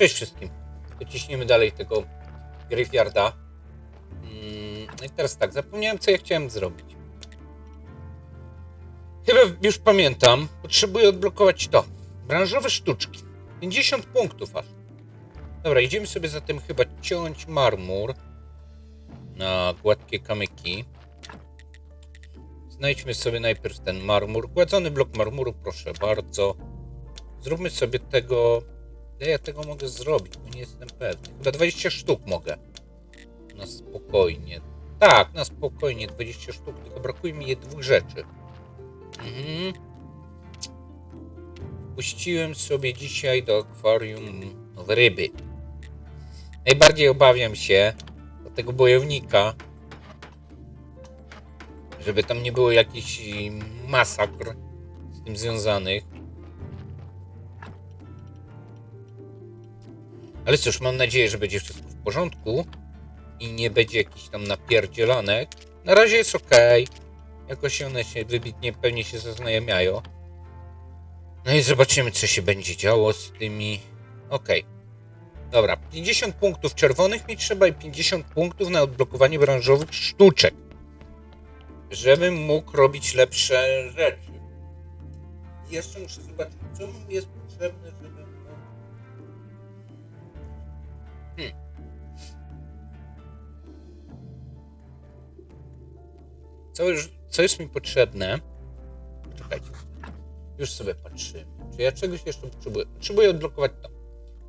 Cześć wszystkim. Dociśniemy dalej tego Graveyarda. Mm, No i teraz tak, zapomniałem co ja chciałem zrobić. Chyba już pamiętam. Potrzebuję odblokować to. Branżowe sztuczki. 50 punktów aż. Dobra, idziemy sobie zatem chyba ciąć marmur na gładkie kamyki. Znajdźmy sobie najpierw ten marmur. Gładzony blok marmuru, proszę bardzo. Zróbmy sobie tego. Ile ja tego mogę zrobić? Bo nie jestem pewny. Chyba 20 sztuk mogę. Na spokojnie. Tak, na spokojnie 20 sztuk, tylko brakuje mi dwóch rzeczy. Mhm. Puściłem sobie dzisiaj do akwarium ryby. Najbardziej obawiam się tego bojownika, żeby tam nie było jakichś masakr z tym związanych. Ale cóż, mam nadzieję, że będzie wszystko w porządku i nie będzie jakichś tam napierdzielanek. Na razie jest ok. Jakoś one się wybitnie pewnie się zaznajamiają. No i zobaczymy, co się będzie działo z tymi. Ok. Dobra, 50 punktów czerwonych mi trzeba i 50 punktów na odblokowanie branżowych sztuczek. Żebym mógł robić lepsze rzeczy. I jeszcze muszę zobaczyć, co mi jest potrzebne, Co, już, co jest mi potrzebne? Czekajcie. Już sobie patrzymy. Czy ja czegoś jeszcze potrzebuję? Potrzebuję odblokować to.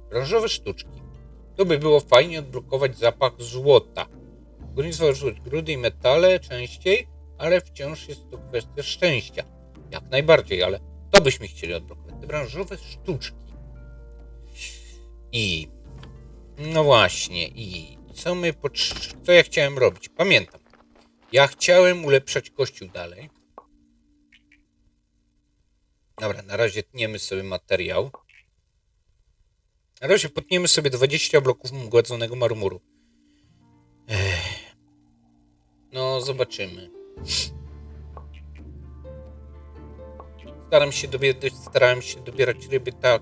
Branżowe sztuczki. To by było fajnie odblokować zapach złota. Górnictwo grudy i metale częściej, ale wciąż jest to kwestia szczęścia. Jak najbardziej, ale to byśmy chcieli odblokować. Te branżowe sztuczki. I no właśnie, i co my co ja chciałem robić? Pamiętam. Ja chciałem ulepszać kościół dalej. Dobra, na razie tniemy sobie materiał. Na razie potniemy sobie 20 bloków gładzonego marmuru. Ech. No, zobaczymy. Staram się dobierać, starałem się dobierać ryby tak,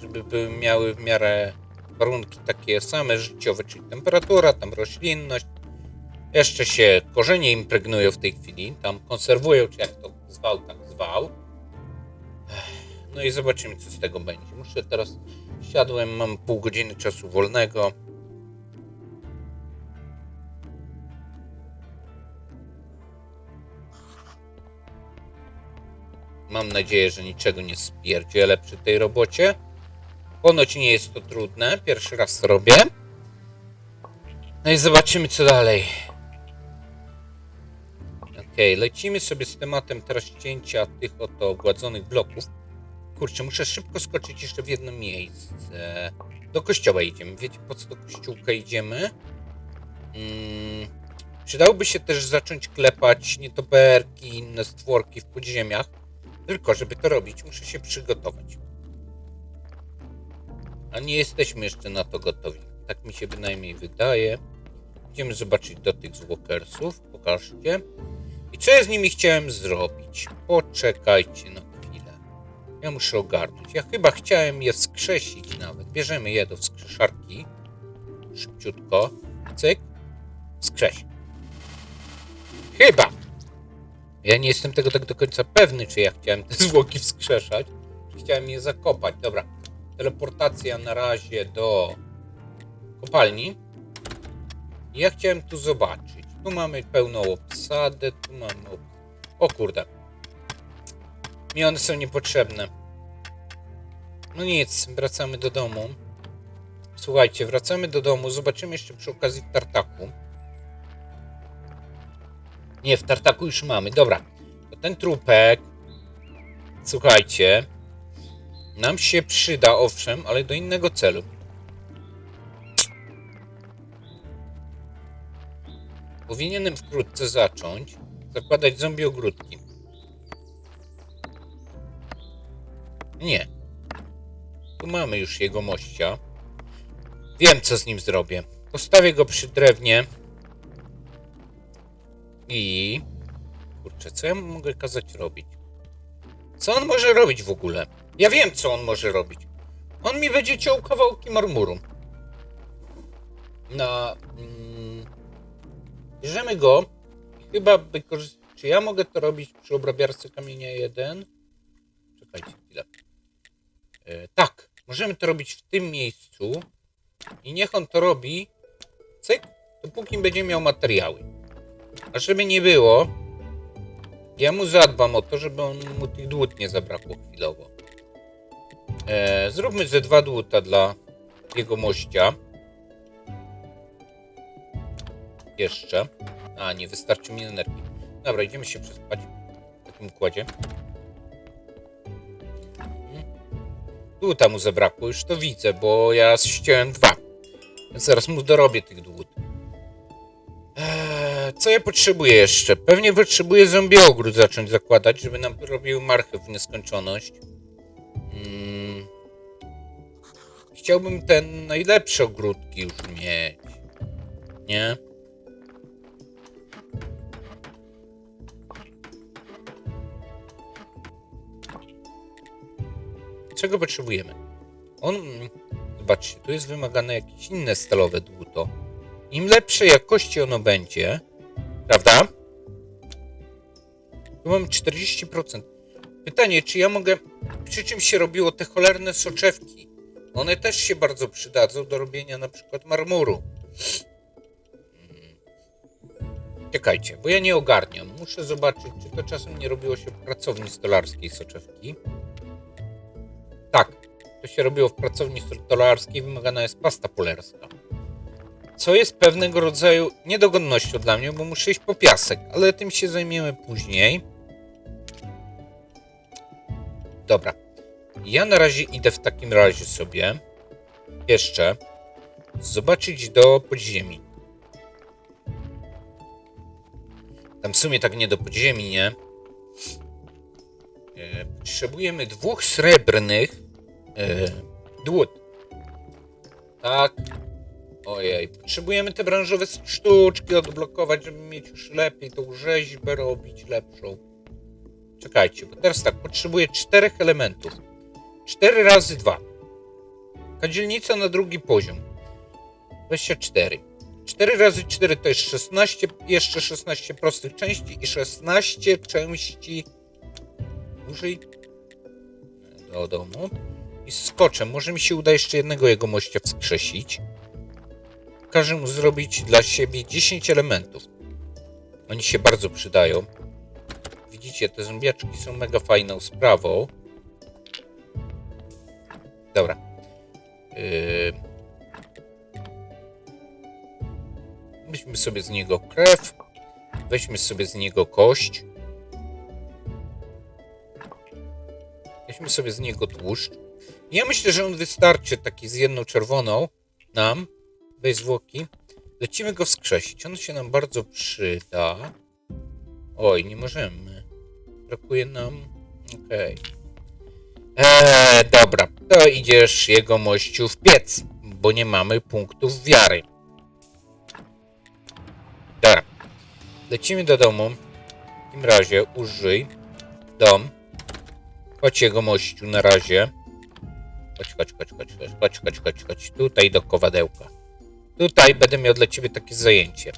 żeby były miały w miarę warunki takie same życiowe, czyli temperatura, tam roślinność. Jeszcze się korzenie impregnują w tej chwili, tam konserwują, czy jak to zwał, tak zwał. No i zobaczymy, co z tego będzie. Muszę teraz, siadłem, mam pół godziny czasu wolnego. Mam nadzieję, że niczego nie spierdzielę przy tej robocie. Ponoć nie jest to trudne, pierwszy raz to robię. No i zobaczymy, co dalej. Okej, lecimy sobie z tematem teraz cięcia tych oto ogładzonych bloków. Kurczę, muszę szybko skoczyć jeszcze w jedno miejsce. Do kościoła idziemy. Wiecie, po co do kościółka idziemy? Mm, przydałoby się też zacząć klepać nietoperki i inne stworki w podziemiach. Tylko, żeby to robić, muszę się przygotować. A nie jesteśmy jeszcze na to gotowi. Tak mi się bynajmniej wydaje. Idziemy zobaczyć do tych zwłokersów. Pokażcie. I co ja z nimi chciałem zrobić? Poczekajcie na chwilę. Ja muszę ogarnąć. Ja chyba chciałem je wskrzesić nawet. Bierzemy je do wskrzeszarki. Szybciutko. Cyk. Wskrześ. Chyba. Ja nie jestem tego tak do końca pewny, czy ja chciałem te zwłoki wskrzeszać, czy chciałem je zakopać. Dobra. Teleportacja na razie do kopalni. Ja chciałem tu zobaczyć. Tu mamy pełną obsadę, tu mamy... O kurde. Mi one są niepotrzebne. No nic, wracamy do domu. Słuchajcie, wracamy do domu. Zobaczymy jeszcze przy okazji w tartaku. Nie, w tartaku już mamy. Dobra. To ten trupek. Słuchajcie. Nam się przyda, owszem, ale do innego celu. Powinienem wkrótce zacząć zakładać zombie ogródki. Nie. Tu mamy już jego mościa. Wiem, co z nim zrobię. Postawię go przy drewnie. I... Kurczę, co ja mogę kazać robić? Co on może robić w ogóle? Ja wiem, co on może robić. On mi będzie ciął kawałki marmuru. Na... Mm, bierzemy go chyba wykorzystać... Czy ja mogę to robić przy obrabiarce kamienia 1? Czekajcie chwilę. E, tak, możemy to robić w tym miejscu i niech on to robi cyk, dopóki będzie miał materiały. A żeby nie było, ja mu zadbam o to, żeby on, mu tych dłut nie zabrakło chwilowo. E, zróbmy ze dwa dłuta dla jego mościa. Jeszcze. A, nie wystarczy mi energii. Dobra, idziemy się przespać w takim układzie. Dłuta mu zabrakło, już to widzę, bo ja ściąłem dwa. Więc zaraz mu dorobię tych dłut. Eee, co ja potrzebuję jeszcze? Pewnie potrzebuję zombie ogród zacząć zakładać, żeby nam robił marchew w nieskończoność. Chciałbym ten najlepsze ogródki już mieć. Nie? Czego potrzebujemy? On. Zobaczcie, tu jest wymagane jakieś inne stalowe dłuto. Im lepszej jakości ono będzie, prawda? Tu mam 40%. Pytanie, czy ja mogę. Przy czym się robiło te cholerne soczewki? One też się bardzo przydadzą do robienia na przykład marmuru. Mm. Czekajcie, bo ja nie ogarniam. Muszę zobaczyć, czy to czasem nie robiło się w pracowni stolarskiej soczewki. Tak, to się robiło w pracowni stolarskiej, wymagana jest pasta polerska. Co jest pewnego rodzaju niedogodnością dla mnie, bo muszę iść po piasek, ale tym się zajmiemy później. Dobra. Ja na razie idę w takim razie sobie jeszcze zobaczyć do podziemi. Tam w sumie tak nie do podziemi, nie? E, Potrzebujemy dwóch srebrnych e, dłut. Tak. Ojej, potrzebujemy te branżowe sztuczki odblokować, żeby mieć już lepiej tą rzeźbę robić lepszą. Czekajcie, bo teraz tak, potrzebuję czterech elementów. 4 razy 2. Kadzielnica na drugi poziom. 24. 4 razy 4 to jest 16, jeszcze 16 prostych części i 16 części dłużej do domu. I z skoczem. Może mi się uda jeszcze jednego jego mościa wskrzesić. Każę mu zrobić dla siebie 10 elementów. Oni się bardzo przydają. Widzicie, te zombiaczki są mega fajną sprawą. Dobra. Yy... Weźmy sobie z niego krew. Weźmy sobie z niego kość. Weźmy sobie z niego tłuszcz. Ja myślę, że on wystarczy taki z jedną czerwoną nam. Bez zwłoki. Lecimy go wskrzesić. On się nam bardzo przyda. Oj, nie możemy. Brakuje nam. Okej. Eee, dobra. To idziesz jego mościu w piec, bo nie mamy punktów wiary. Dobra. Lecimy do domu. W takim razie użyj dom. Chodź jego mościu na razie. Chodź, chodź, chodź, chodź, chodź, chodź, chodź, chodź, chodź. Tutaj do kowadełka. Tutaj będę miał dla ciebie takie zajęcie.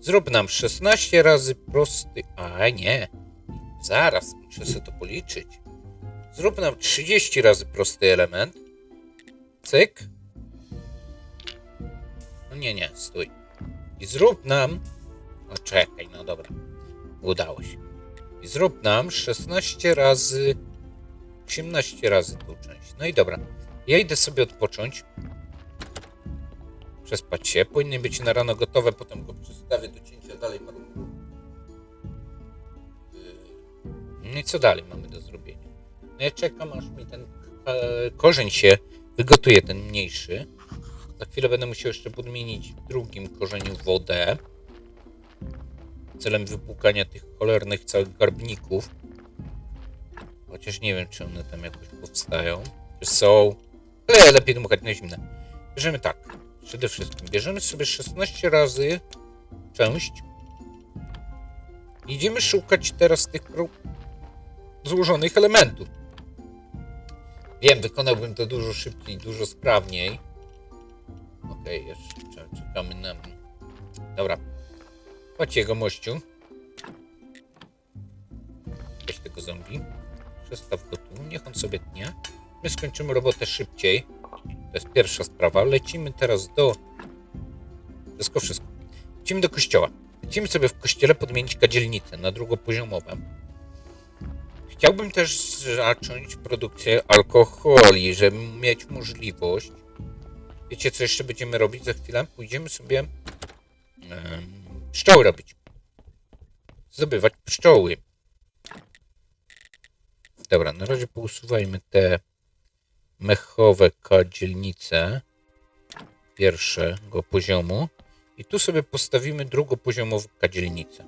Zrób nam 16 razy prosty. A nie. Zaraz, muszę sobie to policzyć. Zrób nam 30 razy prosty element. Cyk. No nie, nie, stój. I zrób nam. O, czekaj, no dobra. Udało się. I zrób nam 16 razy. 18 razy tą część. No i dobra. Ja idę sobie odpocząć. Przespać się. Powinny być na rano gotowe, potem go przestawię do cięcia dalej. Yy, No i co dalej mamy do zrobienia? No ja czekam, aż mi ten e, korzeń się wygotuje, ten mniejszy. Za chwilę będę musiał jeszcze podmienić w drugim korzeniu wodę. Celem wypłukania tych cholernych całych garbników. Chociaż nie wiem, czy one tam jakoś powstają. Czy są. Ale lepiej dmuchać na zimne. Bierzemy tak. Przede wszystkim bierzemy sobie 16 razy część. Idziemy szukać teraz tych złożonych elementów. Wiem, wykonałbym to dużo szybciej, dużo sprawniej. Okej, jeszcze czekamy na... Dobra. Chodź jego mościu. Weź tego zombie. Przestaw go tu, niech on sobie tnie. My skończymy robotę szybciej. To jest pierwsza sprawa. Lecimy teraz do... Wszystko, wszystko. Lecimy do kościoła. Lecimy sobie w kościele podmienić kadzielnicę na drugopoziomowe. Chciałbym też zacząć produkcję alkoholi, żeby mieć możliwość. Wiecie, co jeszcze będziemy robić za chwilę? Pójdziemy sobie em, pszczoły robić. Zdobywać pszczoły. Dobra, na razie pousuwajmy te mechowe kadzielnice pierwszego poziomu i tu sobie postawimy drugopoziomową kadzielnicę.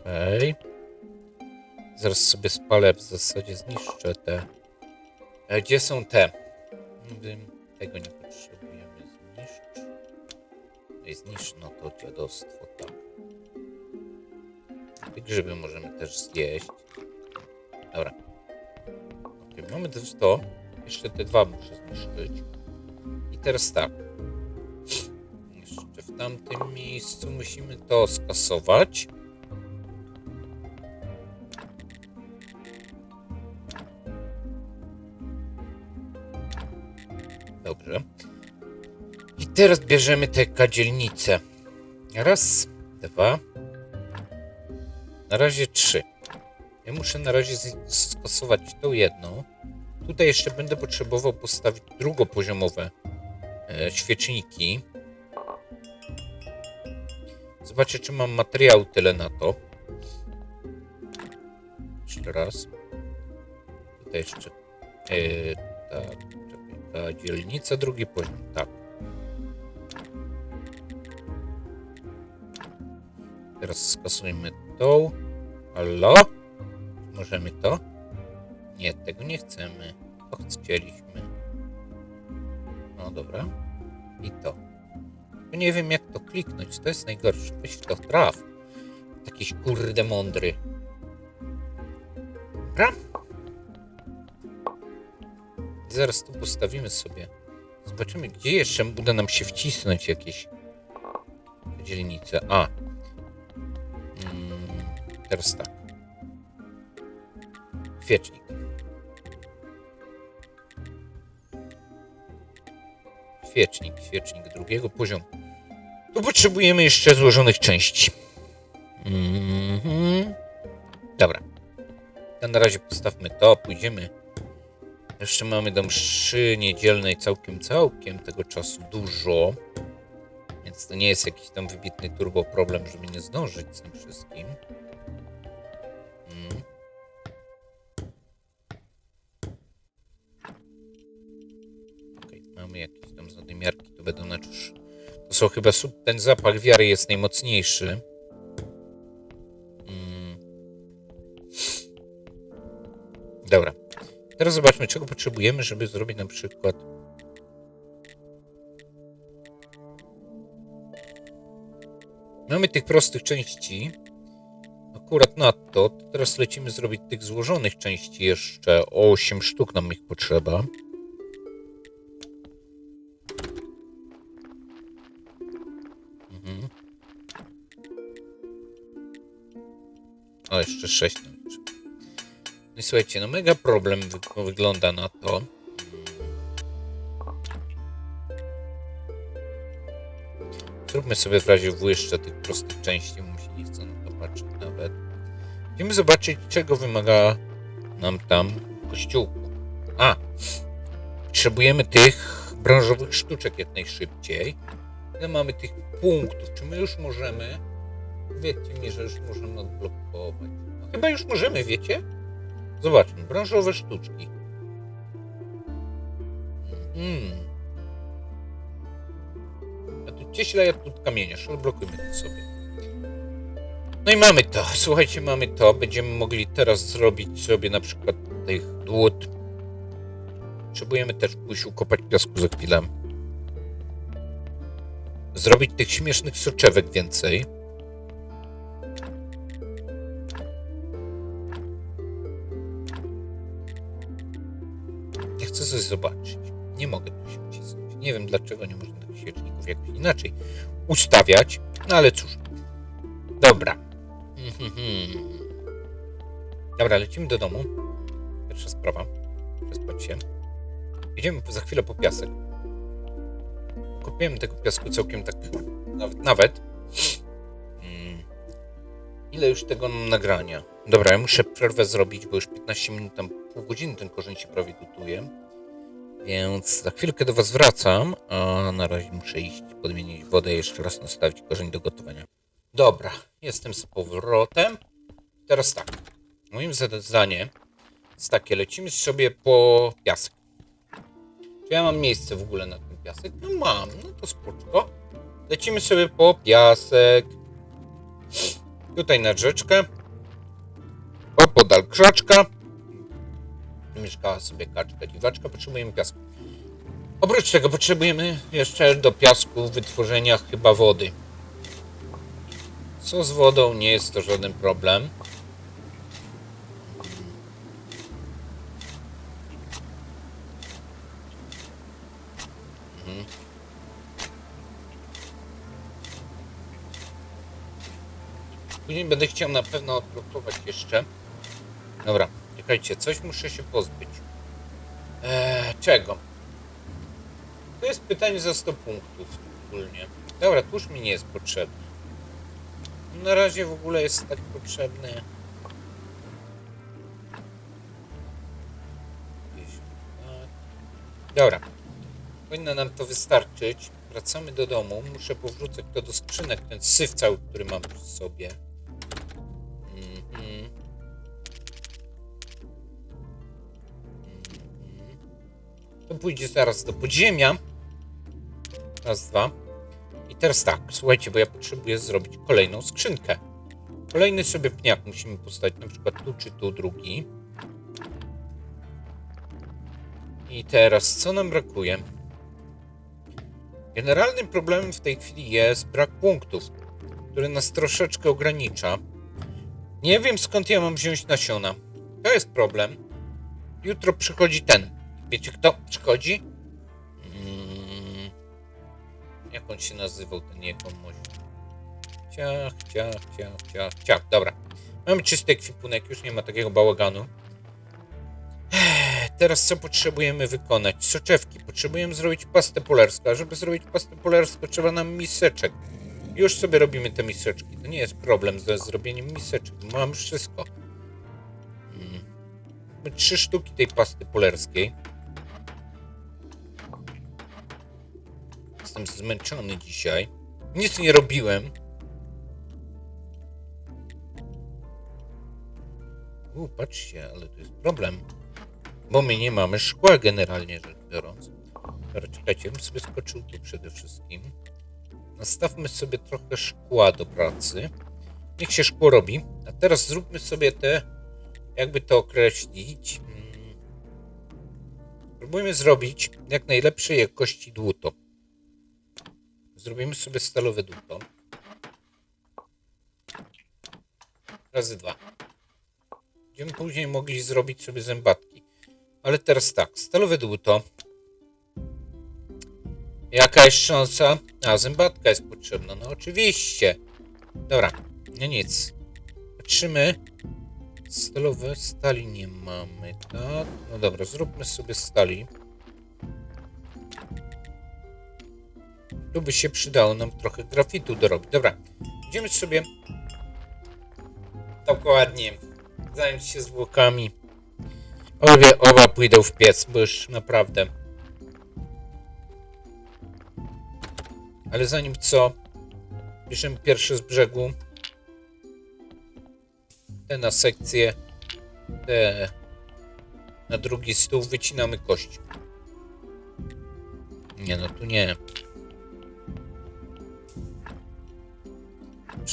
Okej. Zaraz sobie spalę, w zasadzie zniszczę te. E, gdzie są te? Tego nie potrzebujemy zniszczyć. Ej, Zniszcz, no to dziadostwo, tak. Te grzyby możemy też zjeść. Dobra. Okay, mamy też to. Jeszcze te dwa muszę zniszczyć. I teraz tak. Jeszcze w tamtym miejscu musimy to skasować. Teraz bierzemy te kadzielnice. Raz, dwa. Na razie trzy. Ja muszę na razie skasować tą jedną. Tutaj jeszcze będę potrzebował postawić drugopoziomowe e, świeczniki. Zobaczę, czy mam materiału tyle na to. Jeszcze raz. Tutaj jeszcze. E, tak. Ta dzielnica, drugi poziom. Tak. Teraz skasujmy tą. Halo? Możemy to? Nie, tego nie chcemy. To chcieliśmy. No dobra. I to. Nie wiem jak to kliknąć, to jest najgorsze. Weź to traf. Jakiś kurde mądry. Dobra. Zaraz tu postawimy sobie. Zobaczymy, gdzie jeszcze uda nam się wcisnąć jakieś dzielnice. A. Mm, tak. Kwiecznik. Kwiecznik, kwiecznik drugiego poziomu. Tu potrzebujemy jeszcze złożonych części. Mhm. Dobra. To na razie postawmy to, pójdziemy. Jeszcze mamy do mszy niedzielnej całkiem, całkiem tego czasu dużo. Więc to nie jest jakiś tam wybitny turbo problem, żeby nie zdążyć z tym wszystkim. Są chyba ten zapach wiary jest najmocniejszy. Mm. Dobra. Teraz zobaczmy, czego potrzebujemy, żeby zrobić na przykład. Mamy tych prostych części. Akurat na to Teraz lecimy zrobić tych złożonych części jeszcze. 8 sztuk nam ich potrzeba. O, jeszcze 6 nam. No i słuchajcie, no mega problem wy wygląda na to. Zróbmy sobie w razie W jeszcze tych prostych części, bo się nie na to patrzeć nawet. Chcemy zobaczyć, czego wymaga nam tam kościółku. A! Potrzebujemy tych branżowych sztuczek jak najszybciej. Ile mamy tych punktów? Czy my już możemy? Wiecie mi, że już możemy odblokować. No, chyba już możemy, wiecie? Zobaczmy, branżowe sztuczki. Mm. A tu cieśla, ja tu kamienie, blokujmy to sobie. No i mamy to. Słuchajcie, mamy to. Będziemy mogli teraz zrobić sobie na przykład tych dłut. Potrzebujemy też pójść ukopać piasku za chwilę. Zrobić tych śmiesznych soczewek więcej. Zobaczyć. Nie mogę tu się wcisnąć. Nie wiem dlaczego nie można tych świeczników jakoś inaczej ustawiać, no ale cóż. Dobra. Dobra, lecimy do domu. Pierwsza sprawa. Przespać się. Idziemy za chwilę po piasek. Kupiłem tego piasku całkiem tak nawet. nawet. Mm. Ile już tego nagrania? Dobra, ja muszę przerwę zrobić, bo już 15 minut, tam pół godziny ten korzeń się prawie gotuje. Więc za chwilkę do Was wracam, a na razie muszę iść podmienić wodę i jeszcze raz nastawić korzeń do gotowania. Dobra, jestem z powrotem. Teraz tak. Moim zadaniem jest takie, lecimy sobie po piasek. Czy ja mam miejsce w ogóle na ten piasek? No mam, no to spoczko. Lecimy sobie po piasek. Tutaj na rzeczkę. Opodal krzaczka. Mieszkała sobie kaczka, dziwaczka. Potrzebujemy piasku. Oprócz tego potrzebujemy jeszcze do piasku wytworzenia chyba wody. Co z wodą? Nie jest to żaden problem. Mhm. Później będę chciał na pewno odblokować jeszcze. Dobra, czekajcie, coś muszę się pozbyć. Eee, czego? To jest pytanie za 100 punktów ogólnie. Dobra, tłuszcz mi nie jest potrzebny. Na razie w ogóle jest tak potrzebny. Dobra. Powinno nam to wystarczyć. Wracamy do domu. Muszę powrócić to do skrzynek, ten syf cały, który mam przy sobie. To pójdzie zaraz do podziemia. Raz, dwa. I teraz tak, słuchajcie, bo ja potrzebuję zrobić kolejną skrzynkę. Kolejny sobie pniak musimy postawić, na przykład tu czy tu drugi. I teraz, co nam brakuje? Generalnym problemem w tej chwili jest brak punktów, który nas troszeczkę ogranicza. Nie wiem skąd ja mam wziąć nasiona. To jest problem. Jutro przychodzi ten. Wiecie kto przychodzi? Mm, jak on się nazywał, ten jegomość? Ciach, ciach, ciach, ciach, ciach. Dobra. Mamy czysty ekwipunek, już nie ma takiego bałaganu. Teraz co potrzebujemy wykonać? Soczewki. Potrzebujemy zrobić pastę polerską. A żeby zrobić pastę polerską trzeba nam miseczek. Już sobie robimy te miseczki. To nie jest problem ze zrobieniem miseczek. Mam wszystko. Mm. Mamy trzy sztuki tej pasty polerskiej. Jestem zmęczony dzisiaj. Nic nie robiłem. U, patrzcie, ale to jest problem. Bo my nie mamy szkła generalnie rzecz biorąc. Dobra, czekajcie, bym sobie skoczył tu przede wszystkim. Nastawmy sobie trochę szkła do pracy. Niech się szkło robi. A teraz zróbmy sobie te, jakby to określić. mm, Spróbujmy zrobić jak najlepszej jakości dłuto. Zrobimy sobie stalowe dłuto. Razy dwa. Będziemy później mogli zrobić sobie zębatki. Ale teraz tak, stalowe dłuto. Jaka jest szansa? A, zębatka jest potrzebna. No oczywiście. Dobra, no nic. Patrzymy. Stalowe stali nie mamy, tak? No dobra, zróbmy sobie stali. Tu by się przydało nam trochę grafitu dorobić. Dobra, idziemy sobie dokładnie zająć się zwłokami. Obie, oba pójdą w piec, bo już naprawdę. Ale zanim co, bierzemy pierwszy z brzegu. Te na sekcję, te na drugi stół wycinamy kości. Nie no, tu nie.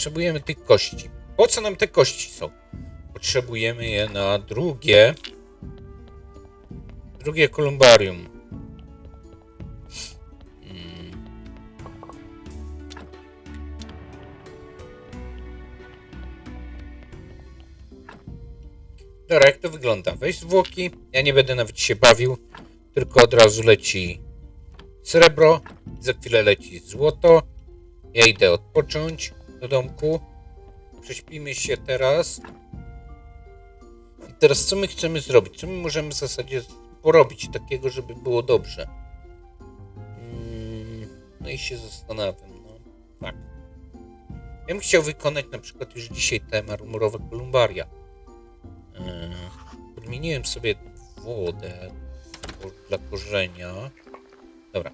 Potrzebujemy tych kości. Po co nam te kości są? Potrzebujemy je na drugie. Drugie kolumbarium. Mm. Dobra, jak to wygląda? Weź zwłoki. Ja nie będę nawet się bawił. tylko od razu leci srebro, za chwilę leci złoto. Ja idę odpocząć do domku. Prześpimy się teraz. I teraz co my chcemy zrobić? Co my możemy w zasadzie porobić takiego, żeby było dobrze? Mm, No i się zastanawiam. No, tak. Ja bym chciał wykonać na przykład już dzisiaj te marmurowe kolumbaria. Eee, Podmieniłem sobie wodę dla korzenia. Dobra.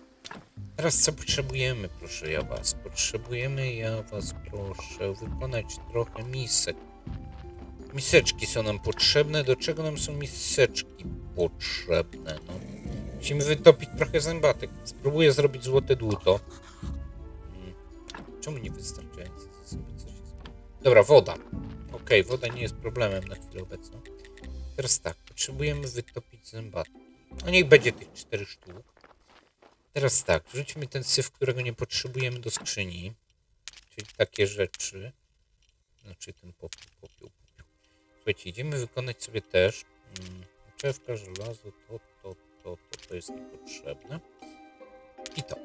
Teraz co potrzebujemy, proszę ja was? Potrzebujemy ja was, proszę, wykonać trochę misek. Miseczki są nam potrzebne. Do czego nam są miseczki potrzebne? No. Musimy wytopić trochę zębatek. Spróbuję zrobić złote dłuto. Mm. Czemu nie wystarczająco coś jest? Dobra, woda. Okej, woda nie jest problemem na chwilę obecną. Teraz tak, potrzebujemy wytopić zębatki. No niech będzie tych cztery sztuk. Teraz tak, wrzućmy ten syf, którego nie potrzebujemy do skrzyni. Czyli takie rzeczy. Znaczy ten popiół, popiół, popiół. Słuchajcie, idziemy wykonać sobie też mm, czewka, żelazo, to, to, to, to, to jest niepotrzebne. I to.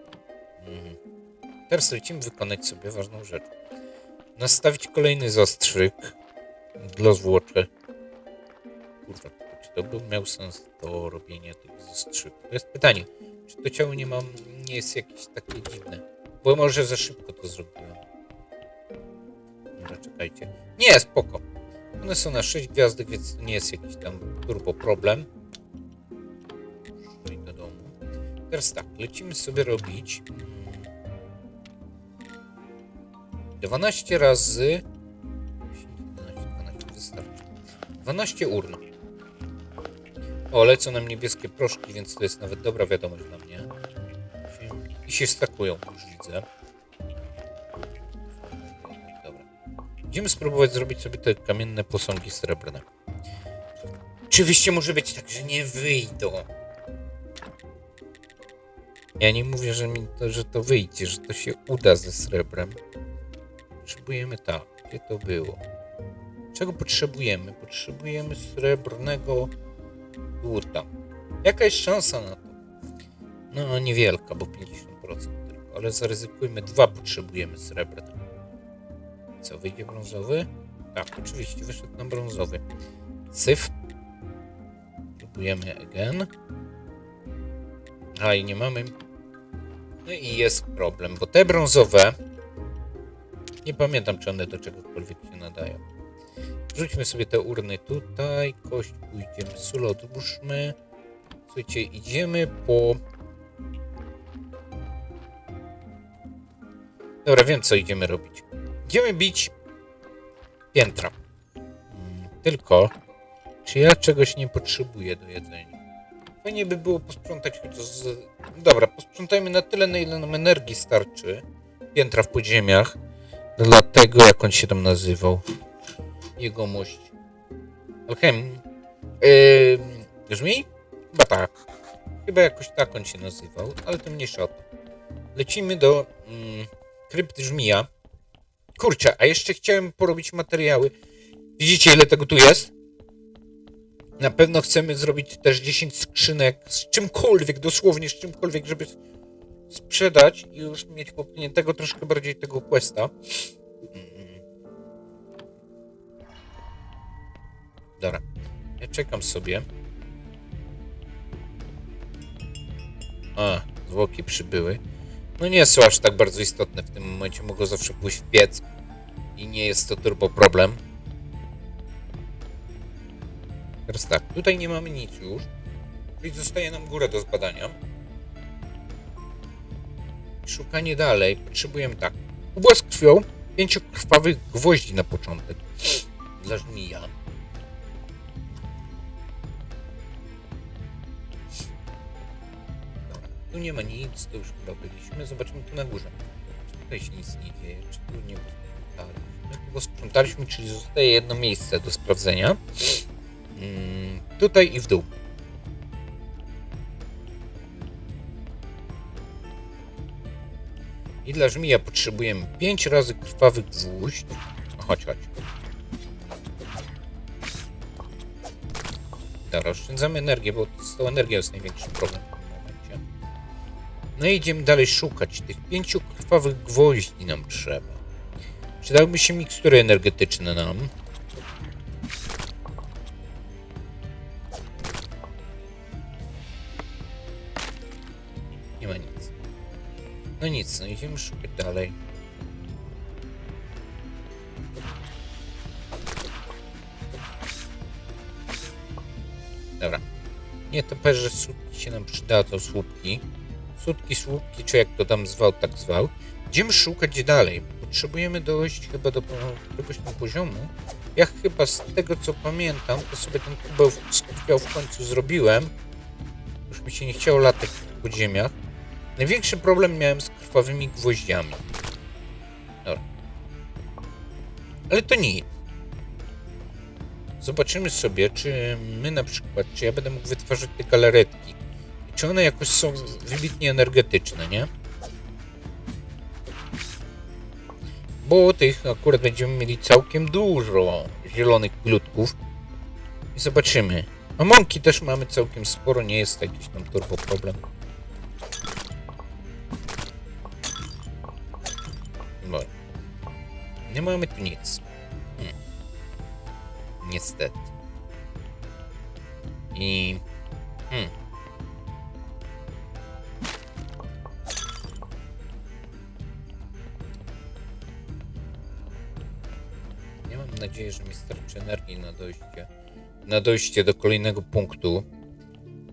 Mm. Teraz lecimy wykonać sobie ważną rzecz. Nastawić kolejny zastrzyk dla zwłoczy. Kurwa, czy to był miał sens do robienia tych zastrzyków? To jest pytanie. Czy to ciało nie mam, nie jest jakieś takie dziwne? Bo może za szybko to zrobiłem. Dobra, czekajcie. Nie, spoko. One są na 6 gwiazdek, więc to nie jest jakiś tam turbo problem. Szli do domu. Teraz tak, lecimy sobie robić mm, 12 razy 11, 12, wystarczy. 12 urn. O, lecą nam niebieskie proszki, więc to jest nawet dobra wiadomość dla mnie. I się stakują, już widzę. Dobra. Idziemy spróbować zrobić sobie te kamienne posągi srebrne. Oczywiście może być tak, że nie wyjdą. Ja nie mówię, że, mi to, że to wyjdzie, że to się uda ze srebrem. Potrzebujemy tak. Gdzie to było? Czego potrzebujemy? Potrzebujemy srebrnego dłuta. Jaka jest szansa na to? No, niewielka, bo 50% tylko, ale zaryzykujmy. Dwa potrzebujemy srebrne. Co, wyjdzie brązowy? Tak, oczywiście, wyszedł nam brązowy. Syf. Próbujemy again. A i nie mamy. No i jest problem, bo te brązowe. Nie pamiętam, czy one do czegokolwiek się nadają. Wrzućmy sobie te urny tutaj. Kość pójdziemy, sól odłóżmy. Słuchajcie, idziemy po. Dobra, wiem co idziemy robić. Idziemy bić piętra. Mm, Tylko, czy ja czegoś nie potrzebuję do jedzenia? Fajnie by było posprzątać chociaż z... Dobra, posprzątajmy na tyle, na ile nam energii starczy. Piętra w podziemiach. Dlatego, jak on się tam nazywał. Jegomość. Alchem. Yy, brzmi? Chyba tak. Chyba jakoś tak on się nazywał, ale to mniejsza o to. Lecimy do mm, krypty żmija. Kurczę, a jeszcze chciałem porobić materiały. Widzicie, ile tego tu jest? Na pewno chcemy zrobić też 10 skrzynek z czymkolwiek, dosłownie z czymkolwiek, żeby sprzedać i już mieć popchniętego troszkę bardziej tego questa. Dobra, ja czekam sobie. A, zwłoki przybyły. No nie są aż tak bardzo istotne w tym momencie, mogą zawsze pójść w piec i nie jest to turbo problem. Teraz tak, tutaj nie mamy nic już, czyli zostaje nam góra do zbadania. Szukanie dalej, potrzebujemy tak, kubła z krwią, pięciokrwawych gwoździ na początek dla żmija. Tu nie ma nic, to już chyba byliśmy. Zobaczymy tu na górze. Czy tutaj się nic nie dzieje, czy tu nie posprzątaliśmy? Tu posprzątaliśmy, czyli zostaje jedno miejsce do sprawdzenia. Mm, tutaj i w dół. I dla żmija potrzebujemy 5 razy krwawy gwóźdź. Chodź, chodź. Dobra, oszczędzamy energię, bo z tą energią jest największy problem. No i idziemy dalej szukać. Tych pięciu krwawych gwoździ nam trzeba. Przydałyby się mikstury energetyczne nam. Nie ma nic. No nic, no idziemy szukać dalej. Dobra. Nie to słupki się nam przyda, to słupki. Słupki, słupki, czy jak to tam zwał, tak zwał. Idziemy szukać dalej. Potrzebujemy dojść chyba do któregoś tam poziomu. Ja chyba z tego co pamiętam, to sobie ten kubeł krwią w końcu zrobiłem. Już mi się nie chciało latać w podziemiach. Największy problem miałem z krwawymi gwoździami. Ale to nic. Zobaczymy sobie, czy my na przykład, czy ja będę mógł wytwarzać te galaretki. Czy one jakoś są wybitnie energetyczne, nie? Bo tych akurat będziemy mieli całkiem dużo zielonych glutków. I zobaczymy. A mąki też mamy całkiem sporo, nie jest to jakiś tam turbo problem. No. Nie mamy tu nic. Hmm. Niestety. I... Hmm. Nadzieję, że mi starczy energii na dojście, na dojście do kolejnego punktu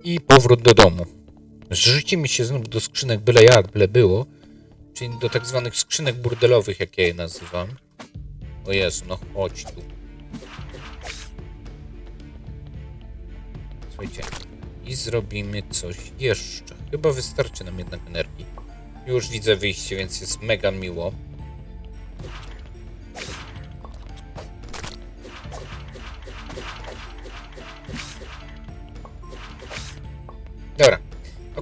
i powrót do domu. Zrzuci mi się znów do skrzynek byle jak, byle było, czyli do tak zwanych skrzynek burdelowych, jak ja je nazywam. O Jezu, no chodź tu. Słuchajcie, i zrobimy coś jeszcze. Chyba wystarczy nam jednak energii. Już widzę wyjście, więc jest mega miło.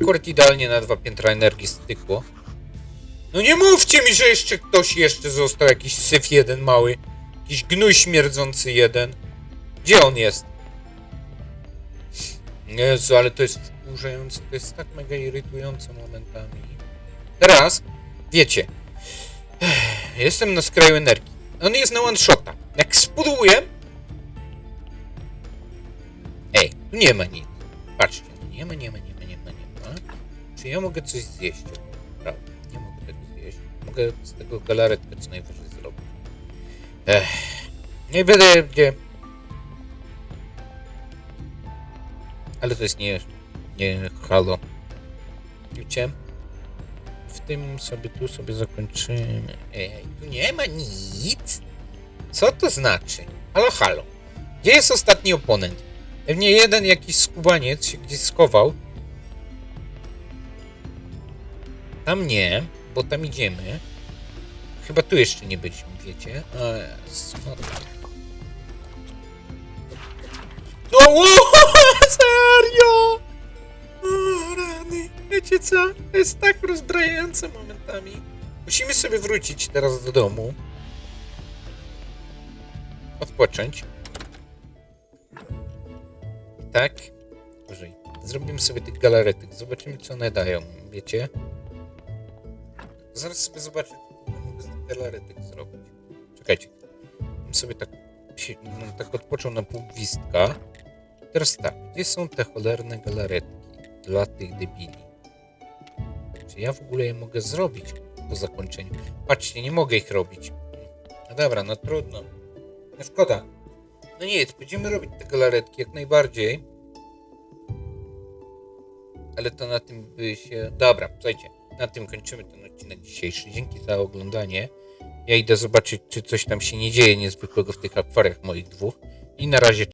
Akurat idealnie na dwa piętra energii stykło. No nie mówcie mi, że jeszcze ktoś jeszcze został, jakiś syf jeden mały. Jakiś gnój śmierdzący jeden. Gdzie on jest? Jezu, ale to jest wkurzające, to jest tak mega irytujące momentami. Teraz, wiecie, jestem na skraju energii. On jest na one shota. Jak spudłuję... Ej, tu nie ma nic. Patrzcie, nie ma, nie ma, nie ma, Czy ja mogę coś zjeść? Prawda, nie mogę tego zjeść. Mogę z tego galaretkę co najwyżej zrobić. Ech, nie będę gdzie... Ale to jest nie, nie halo. Widzicie? W tym sobie tu sobie zakończymy. Ej, tu nie ma nic. Co to znaczy? Halo, halo. Gdzie jest ostatni oponent? Pewnie jeden jakiś skubaniec się gdzieś schował. Tam nie, bo tam idziemy. Chyba tu jeszcze nie byliśmy, wiecie? Jezu, no ło, serio! O, rany. Wiecie co? To jest tak rozbrajające momentami. Musimy sobie wrócić teraz do domu. Odpocząć. Tak. Zrobimy sobie tych galaretek. Zobaczymy, co one dają. Wiecie? Zaraz sobie zobaczę, galaretek zrobić. Czekajcie. Sobie tak, tak odpoczął na pół gwizdka. Teraz tak, gdzie są te cholerne galaretki dla tych debili? Czy ja w ogóle je mogę zrobić po zakończeniu? Patrzcie, nie mogę ich robić. No dobra, no trudno. No szkoda. No nic, będziemy robić te galaretki jak najbardziej. Ale to na tym by się... Dobra, słuchajcie, na tym kończymy ten odcinek dzisiejszy. Dzięki za oglądanie. Ja idę zobaczyć, czy coś tam się nie dzieje niezwykłego w tych akwariach moich dwóch. I na razie